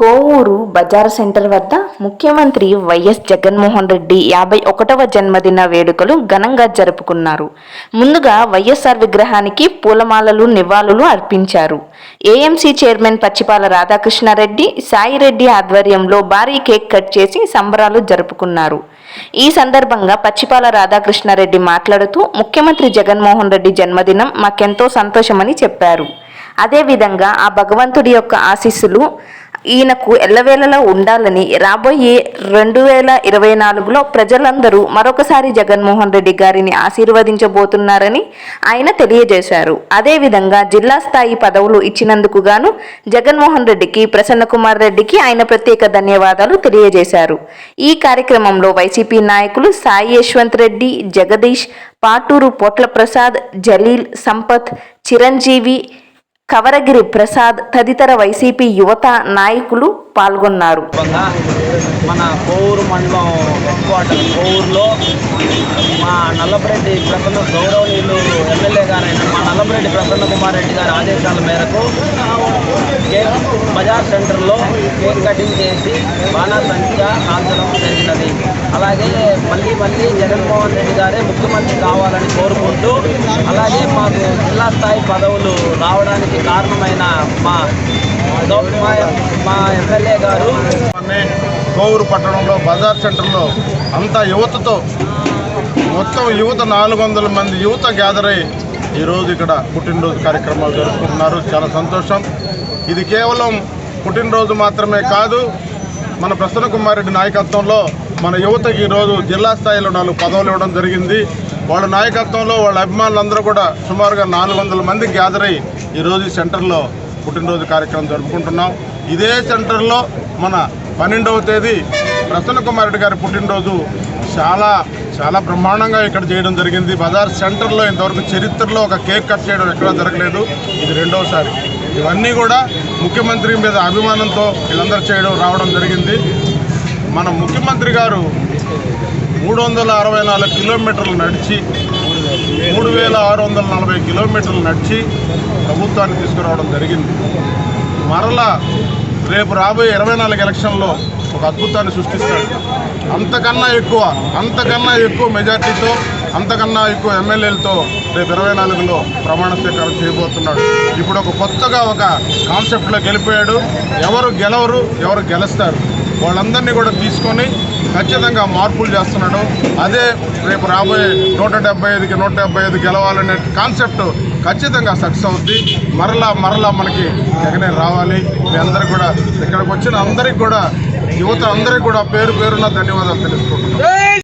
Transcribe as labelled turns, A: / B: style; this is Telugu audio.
A: కోవూరు బజార్ సెంటర్ వద్ద ముఖ్యమంత్రి వైఎస్ జగన్మోహన్ రెడ్డి యాభై ఒకటవ జన్మదిన వేడుకలు ఘనంగా జరుపుకున్నారు. ముందుగా వైఎస్ఆర్ విగ్రహానికి పూలమాలలు నివాళులు అర్పించారు. ఏఎంసీ చైర్మన్ పచ్చిపాల రాధాకృష్ణారెడ్డి సాయిరెడ్డి ఆధ్వర్యంలో భారీ కేక్ కట్ చేసి సంబరాలు జరుపుకున్నారు. ఈ సందర్భంగా పచ్చిపాల రాధాకృష్ణారెడ్డి మాట్లాడుతూ ముఖ్యమంత్రి జగన్మోహన్ రెడ్డి జన్మదినం మాకెంతో సంతోషమని చెప్పారు. అదేవిధంగా ఆ భగవంతుడి యొక్క ఆశీస్సులు ఈయనకు ఎల్లవేళలా ఉండాలని రాబోయే రెండు వేల ఇరవై నాలుగులో ప్రజలందరూ మరొకసారి జగన్మోహన్ రెడ్డి గారిని ఆశీర్వదించబోతున్నారని ఆయన తెలియజేశారు. అదేవిధంగా జిల్లా స్థాయి పదవులు ఇచ్చినందుకు గాను జగన్మోహన్ రెడ్డికి ప్రసన్న కుమార్ రెడ్డికి ఆయన ప్రత్యేక ధన్యవాదాలు తెలియజేశారు. ఈ కార్యక్రమంలో వైసీపీ నాయకులు సాయి యశ్వంత్ రెడ్డి జగదీష్ పాటూరు పొట్ల ప్రసాద్ జలీల్ సంపత్ చిరంజీవి కవరగిరి ప్రసాద్ తదితర వైసీపీ యువత నాయకులు పాల్గొన్నారు.
B: మన కోవూరు మండలం హెడ్ క్వార్టర్ కోవూరులో మా నల్లపరెడ్డి ప్రసన్న గౌరవనీయులు ఎమ్మెల్యే గారు మా ప్రసన్న కుమార్ రెడ్డి గారి ఆదేశాల మేరకు కేక్ బజార్ సెంటర్లో కేక్ కటింగ్ చేసి బాణాసంచిగా కాల్చడం జరిగినది. అలాగే మళ్ళీ మళ్ళీ జగన్మోహన్ రెడ్డి గారే ముఖ్యమంత్రి కావాలని కోరుకుంటూ అలాగే మాకు జిల్లా స్థాయి పదవులు రావడానికి కారణమైన మా మా మా ఎమ్మెల్యే గారు
C: కోవూరు పట్టణంలో బజార్ సెంటర్లో అంతా యువతతో మొత్తం యువత నాలుగు వందల మంది యువత గ్యాదర్ అయ్యి ఈరోజు ఇక్కడ పుట్టినరోజు కార్యక్రమాలు జరుపుకుంటున్నారు. చాలా సంతోషం. ఇది కేవలం పుట్టినరోజు మాత్రమే కాదు మన ప్రసన్న కుమార్ రెడ్డి నాయకత్వంలో మన యువతకి ఈరోజు జిల్లా స్థాయిలో నాలుగు పదవులు ఇవ్వడం జరిగింది. వాళ్ళ నాయకత్వంలో వాళ్ళ అభిమానులందరూ కూడా సుమారుగా నాలుగు వందల మంది గ్యాదర్ అయ్యి ఈరోజు ఈ సెంటర్లో పుట్టినరోజు కార్యక్రమం జరుపుకుంటున్నాం. ఇదే సెంటర్లో మన పన్నెండవ తేదీ ప్రసన్న కుమార్ రెడ్డి గారి పుట్టినరోజు చాలా చాలా బ్రహ్మాండంగా ఇక్కడ చేయడం జరిగింది. బజార్ సెంటర్లో ఇంతవరకు చరిత్రలో ఒక కేక్ కట్ చేయడం ఎక్కడా జరగలేదు. ఇది రెండవసారి. ఇవన్నీ కూడా ముఖ్యమంత్రి మీద అభిమానంతో వీళ్ళందరూ చేయడం రావడం జరిగింది. మన ముఖ్యమంత్రి గారు మూడు వందల అరవై నాలుగు కిలోమీటర్లు నడిచి మూడు వేల ఆరు వందల నలభై కిలోమీటర్లు నడిచి ప్రభుత్వాన్ని తీసుకురావడం జరిగింది. మరలా రేపు రాబోయే ఇరవై నాలుగు ఎలక్షన్లో ఒక అద్భుతాన్ని సృష్టిస్తాడు. అంతకన్నా ఎక్కువ అంతకన్నా ఎక్కువ మెజార్టీతో అంతకన్నా ఎక్కువ ఎమ్మెల్యేలతో రేపు ఇరవై నాలుగులో ప్రమాణ స్వీకారం చేయబోతున్నాడు. ఇప్పుడు ఒక కొత్తగా ఒక కాన్సెప్ట్లో గెలిపోయాడు ఎవరు గెలవరు ఎవరు గెలుస్తారు? వాళ్ళందరినీ కూడా తీసుకొని ఖచ్చితంగా మార్పులు చేస్తున్నాడు. అదే రేపు రాబోయే నూట డెబ్బై ఐదుకి నూట డెబ్బై ఐదు గెలవాలనే కాన్సెప్ట్ ఖచ్చితంగా సక్సెస్ అవుద్ది. మరలా మరలా మనకి జగనే రావాలి. మీ అందరికి కూడా ఇక్కడికి వచ్చిన అందరికి కూడా యువత అందరికి కూడా పేరు పేరున ధన్యవాదాలు తెలుసుకుంటున్నాం